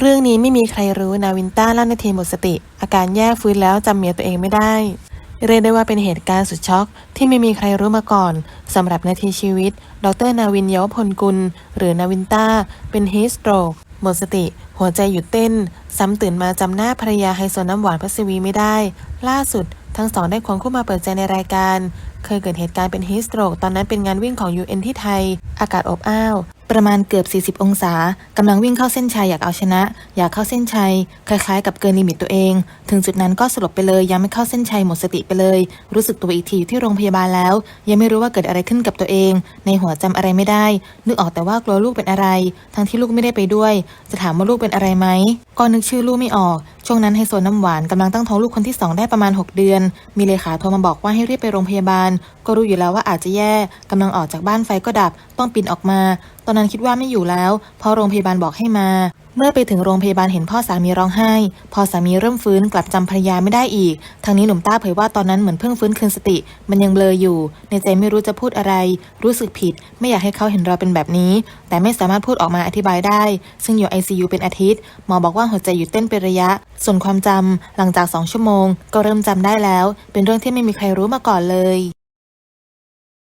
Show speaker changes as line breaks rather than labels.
เรื่องนี้ไม่มีใครรู้นาวินต้าลั่นนาทีหมดสติ อาการแย่ฟื้นแล้วจำเมียตัวเองไม่ได้ เรียกได้ว่าเป็นเหตุการณ์สุดช็อก ที่ไม่มีใครรู้มาก่อนสำหรับนาทีชีวิต ดรนาวินเยาวพลกุล หรือนาวินต้า เป็นฮีสโตรกหมดสติ หัวใจหยุดเต้น ซ้ำตื่นมาจำหน้าภรรยาไฮโซน้ำหวานพัสวีไม่ได้ ล่าสุด ทั้งสองได้ควงคู่มาเปิดใจในรายการ เคยเกิดเหตุการณ์เป็นฮีสโตรกตอนนั้นเป็นงานวิ่งของ UN ที่ไทย อากาศอบอ้าว ประมาณเกือบ 40 องศากำลังวิ่งเข้าเส้นชัยอยากเอาชนะ อยากเข้าเส้นชัย คล้ายๆ กับเกินลิมิตตัวเอง ถึงจุดนั้นก็สลบไปเลยยังไม่เข้าเส้นชัยหมดสติไปเลย รู้สึกตัวอีกทีอยู่ที่โรงพยาบาลแล้ว ยังไม่รู้ว่าเกิดอะไรขึ้นกับตัวเอง ในหัวจำอะไรไม่ได้ นึกออกแต่ว่ากลัวลูกเป็นอะไร ทั้งที่ลูกไม่ได้ไปด้วย จะถามว่าลูกเป็นอะไรไหมก็นึกชื่อลูกไม่ออก ช่วงนั้นไฮโซน้ำหวานกำลังตั้งท้องลูกคนที่สองได้ประมาณ 6 เดือน มีเลขาโทรมาบอกว่าให้รีบไปโรงพยาบาล ก็รู้อยู่แล้วว่าอาจจะแย่กำลังออกจากบ้านไฟก็ดับ ต้องปีนออกมา ตอนนั้นคิดว่าไม่อยู่แล้ว เพราะโรงพยาบาลบอกให้มา เมื่อไปถึงโรงพยาบาลเห็นพ่อสามีร้องไห้ พอสามีเริ่มฟื้นกลับจำภรรยาไม่ได้อีก ทางนี้หนุ่มต้าเผยว่าตอนนั้นเหมือนเพิ่งฟื้นคืนสติ มันยังเบลออยู่ ในใจไม่รู้จะพูดอะไร รู้สึกผิด ไม่อยากให้เขาเห็นเราเป็นแบบนี้ แต่ไม่สามารถพูดออกมาอธิบายได้ ซึ่งอยู่ ICU เป็นอาทิตย์ หมอบอกว่าหัวใจหยุดเต้นเป็นระยะ ส่วนความจำหลังจากสองชั่วโมง ก็เริ่มจำได้แล้ว เป็นเรื่องที่ไม่มีใครรู้มาก่อนเลย